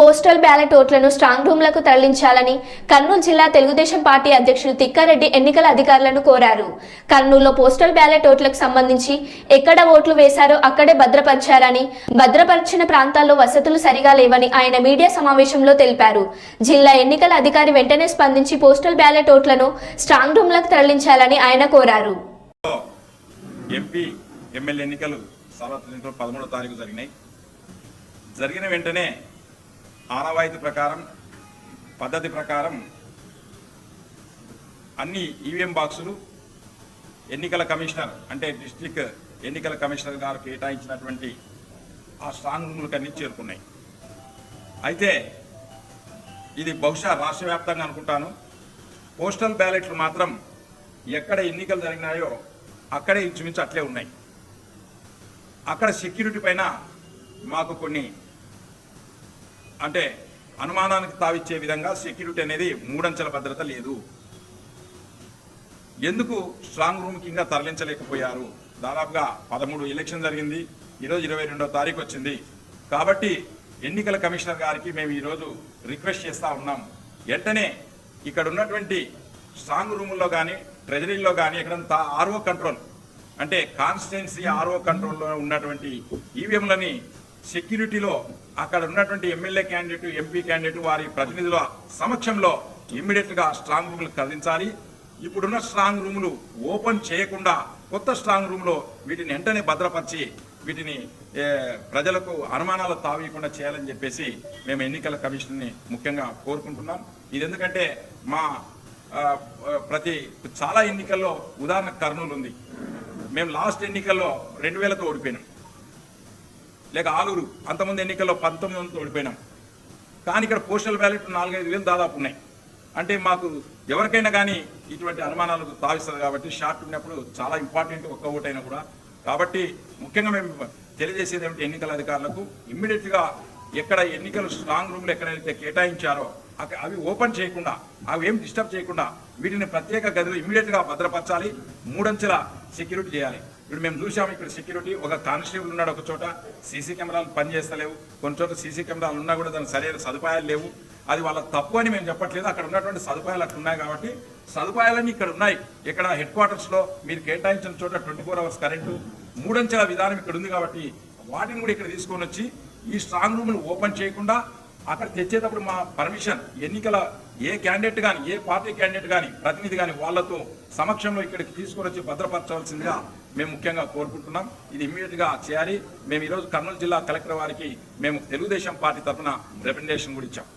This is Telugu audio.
పోస్టల్ బ్యాలెట్ ఓట్లను స్ట్రాంగ్ రూమ్లకు తరలించాలని కర్నూలు జిల్లా తెలుగుదేశం పార్టీ అధ్యక్షుడు తిక్కారెడ్డి ఎన్నికల అధికారులను కోరారు. కర్నూలులో పోస్టల్ బ్యాలెట్ ఓట్లకు సంబంధించి ఎక్కడ ఓట్లు వేశారో అక్కడే భద్రపరిచారని భద్రపరిచిన ప్రాంతాల్లో వసతులు సరిగా లేవని ఆయన మీడియా సమావేశంలో తెలిపారు. జిల్లా ఎన్నికల అధికారి వెంటనే స్పందించి పోస్టల్ బ్యాలెట్ ఓట్లను స్ట్రాంగ్ రూమ్లకు తరలించాలని ఆయన కోరారు. ఎంపీ ఎమ్మెల్యే ఎన్నికలు పదమూడో తారీఖు జరిగినాయి. జరిగిన వెంటనే ఆనవాయితీ ప్రకారం పద్ధతి ప్రకారం అన్ని ఈవీఎం బాక్సులు ఎన్నికల కమిషనర్ అంటే డిస్ట్రిక్ట్ ఎన్నికల కమిషనర్ గారు కేటాయించినటువంటి ఆ స్ట్రాంగ్ రూములకు అన్ని చేరుకున్నాయి. అయితే ఇది బహుశా రాష్ట్ర వ్యాప్తంగా అనుకుంటాను. పోస్టల్ బ్యాలెట్లు మాత్రం ఎక్కడ ఎన్నికలు జరిగినాయో అక్కడే ఇంచుమించు అట్లే ఉన్నాయి. అక్కడ సెక్యూరిటీ పైన మాకు కొన్ని అంటే అనుమానానికి తావిచ్చే విధంగా సెక్యూరిటీ అనేది మూడంచెల భద్రత లేదు. ఎందుకు స్ట్రాంగ్ రూమ్ కింద తరలించలేకపోయారు? దాదాపుగా పదమూడు ఎలక్షన్ జరిగింది. ఈరోజు ఇరవై రెండో తారీఖు వచ్చింది. కాబట్టి ఎన్నికల కమిషనర్ గారికి మేము ఈరోజు రిక్వెస్ట్ చేస్తూ ఉన్నాం. వెంటనే ఇక్కడ ఉన్నటువంటి స్ట్రాంగ్ రూముల్లో కానీ ట్రెజరీలో కానీ ఎక్కడంతా ఆర్ఓ కంట్రోల్ అంటే కాన్స్టిట్యున్సీ ఆర్ఓ కంట్రోల్లో ఉన్నటువంటి ఈవీఎంలని సెక్యూరిటీలో అక్కడ ఉన్నటువంటి ఎమ్మెల్యే క్యాండిడేట్ ఎంపీ క్యాండిడేట్ వారి ప్రతినిధుల సమక్షంలో ఇమ్మీడియట్గా స్ట్రాంగ్ రూములు కదిలించాలి. ఇప్పుడున్న స్ట్రాంగ్ రూములు ఓపెన్ చేయకుండా కొత్త స్ట్రాంగ్ రూమ్లో వీటిని వెంటనే భద్రపరిచి వీటిని ప్రజలకు అనుమానాలు తావీయకుండా చేయాలని చెప్పేసి మేము ఎన్నికల కమిషన్ని ముఖ్యంగా కోరుకుంటున్నాం. ఇది ఎందుకంటే మా ప్రతి చాలా ఎన్నికల్లో ఉదాహరణ కర్నూలు ఉంది మేము లాస్ట్ ఎన్నికల్లో రెండు వేలతో ఓడిపోయినాం. లేక ఆలూరు. అంతమంది ఎన్నికల్లో పంతొమ్మిది వందలతో ఓడిపోయినాం. కానీ ఇక్కడ పోస్టల్ బ్యాలెట్ నాలుగైదు వేలు దాదాపు ఉన్నాయి. అంటే మాకు ఎవరికైనా కానీ ఇటువంటి అనుమానాలకు తావిస్తుంది కాబట్టి షార్ట్ ఉన్నప్పుడు చాలా ఇంపార్టెంట్ ఒక్క ఓటైనా కూడా. కాబట్టి ముఖ్యంగా మేము తెలియజేసేది ఏమిటి? ఎన్నికల అధికారులకు ఇమ్మీడియట్గా ఎక్కడ ఎన్నికలు స్ట్రాంగ్ రూమ్లు ఎక్కడైతే కేటాయించారో అవి ఓపెన్ చేయకుండా అవి ఏం డిస్టర్బ్ చేయకుండా వీటిని ప్రత్యేక గదిలో ఇమ్మీడియట్గా భద్రపరచాలి. మూడంచెల సెక్యూరిటీ చేయాలి. ఇప్పుడు మేము చూసాము ఇక్కడ సెక్యూరిటీ ఒక కానిస్టేబుల్ ఉన్నాడు ఒక చోట సీసీ కెమెరాలు పనిచేస్తలేవు. కొన్ని చోట్ల సీసీ కెమెరాలు ఉన్నా కూడా దానికి సరైన సదుపాయాలు లేవు. అది వాళ్ళ తప్పు అని మేము చెప్పట్లేదు. అక్కడ ఉన్నటువంటి సదుపాయాలు అక్కడ ఉన్నాయి కాబట్టి సదుపాయాలన్నీ ఇక్కడ ఉన్నాయి. ఇక్కడ హెడ్ క్వార్టర్స్లో మీరు కేటాయించిన చోట ట్వంటీ ఫోర్ అవర్స్ కరెంటు మూడంచెల విధానం ఇక్కడ ఉంది కాబట్టి వాటిని కూడా ఇక్కడ తీసుకొని వచ్చి ఈ స్ట్రాంగ్ రూమ్ను ఓపెన్ చేయకుండా అక్కడ తెచ్చేటప్పుడు మా పర్మిషన్ ఎన్నికల ఏ క్యాండిడేట్ కానీ ఏ పార్టీ క్యాండిడేట్ కానీ ప్రతినిధి కానీ వాళ్ళతో సమక్షంలో ఇక్కడికి తీసుకొని వచ్చి భద్రపరచవలసిందిగా మేము ముఖ్యంగా కోరుకుంటున్నాం. ఇది ఇమ్మీడియట్గా చేయాలి. మేము ఈరోజు కర్నూలు జిల్లా కలెక్టర్ వారికి మేము తెలుగుదేశం పార్టీ తరఫున రికమెండేషన్ కూడా ఇచ్చాం.